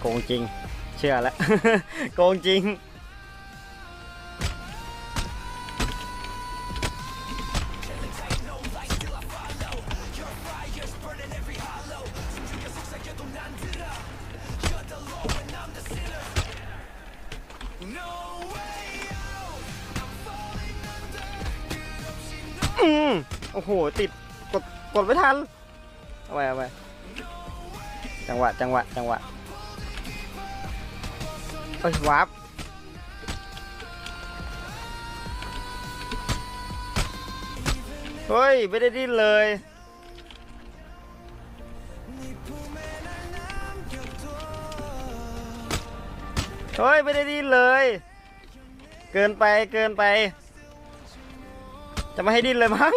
โกงจริง เชื่อแล้ว โกงจริง อืมโอ้โห ติด กด กดไม่ทัน เอาไปเอาไปจังหวะ จังหวะ จังหวะ เอ้ยวาร์ปเฮ้ย ไม่ได้ดิ้นเลยเฮ้ย ไม่ได้ดิ้นเลย เกินไปเกินไป จะไม่ให้ดิ้นเลยมั้ง